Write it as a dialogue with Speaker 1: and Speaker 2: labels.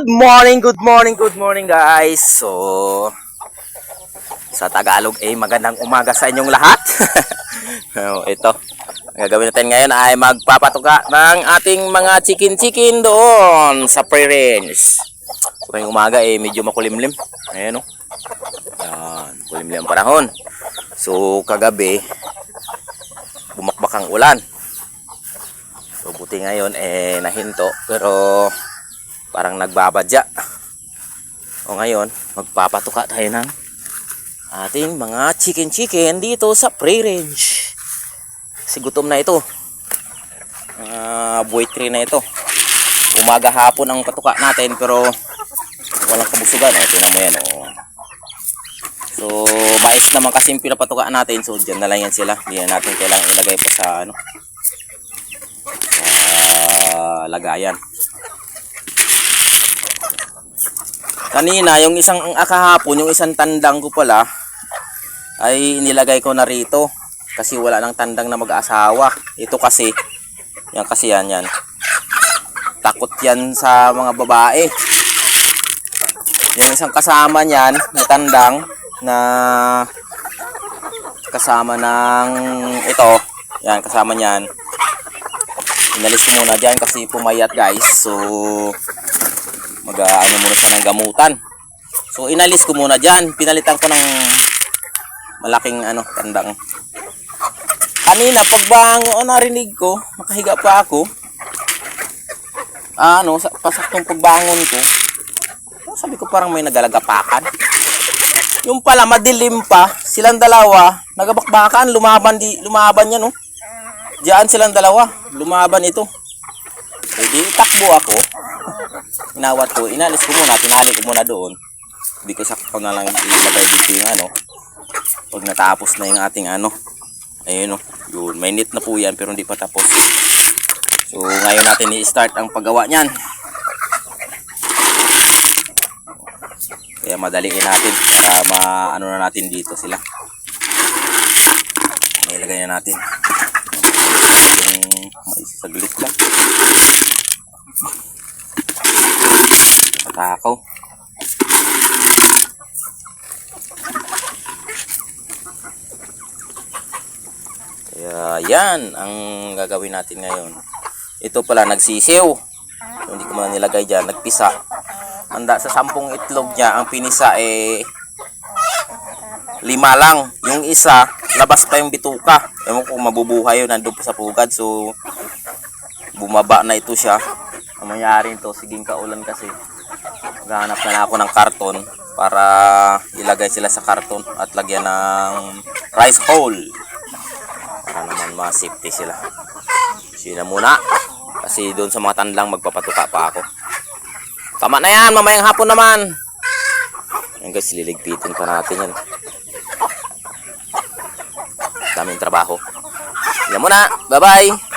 Speaker 1: Good morning, good morning, good morning guys. So, sa Tagalog eh magandang umaga sa inyong lahat. oh, ito. Ang gagawin natin ngayon ay magpapatuka ng ating mga chicken-chicken doon sa pre-range. So, ngayong umaga eh medyo makulimlim. Ayan o. Yan, kulimlim ang panahon. So, kagabi, bumakbak ang ulan. So, buti ngayon eh nahinto. Pero, parang nagbabadya. O ngayon, magpapatuka tayo ng ating mga chicken-chicken dito sa pre-range. Kasi gutom na ito. Uh, buwitri na ito. Umaga hapon ang patuka natin pero walang kabusugan. O, tinan mo yan. O. So, mais naman kasi yung pinapatukaan natin. So, dyan na lang yan sila. Hindi na natin kailangan ilagay pa sa ano sa lagayan. Kanina, yung isang akahapon, yung isang tandang ko pala, ay nilagay ko na rito. Kasi wala nang tandang na mag-asawa. Ito kasi, yan kasi yan, yan. Takot yan sa mga babae. Yung isang kasama niyan, na tandang, na kasama ng ito, yan, kasama niyan. Inalis ko muna dyan kasi pumayat guys. So, uh, ano muna siya ng gamutan. So inalis ko muna diyan, pinalitan ko ng malaking ano tandang. Kanina pagbango, oh, narinig ko, makahiga pa ako. Ah, ano, sa pasaktong pagbangon ko. oh, Sabi ko parang may nagalagapakan. Yung pala madilim pa, silang dalawa, nagabakbakan, lumaban di lumaban yan, no. Diyan silang dalawa, lumaban ito. E di takbo ako. Inawat ko, inalis ko muna, tinali ko muna doon. Hindi ko sakto na lang ilagay dito yung ano. Pag natapos na yung ating ano. Ayun o, yun. Mainit na po yan pero hindi pa tapos. So ngayon natin i-start ang paggawa niyan. Kaya madaliin natin para maano na natin dito sila. Ilagay na natin. Yung mais saglit lang. Matakaw. Kaya yan ang gagawin natin ngayon. Ito pala nagsisiw. So, hindi ko muna nilagay dyan. Nagpisa. Handa sa sampung itlog niya, ang pinisa eh lima lang. Yung isa, labas pa yung bituka. Ewan ko mabubuhay yun, nandun pa sa pugad. So, bumaba na ito siya. Ang mangyari nito, siging kaulan kasi. Maghanap na, ako ng karton para ilagay sila sa karton at lagyan ng rice hole. Para naman ma-safety sila. Sila muna. Kasi doon sa mga tandlang magpapatuka pa ako. Tama na yan, mamayang hapon naman. Yan guys, liligpitin pa natin yan. Daming trabaho. Yan muna. Bye-bye.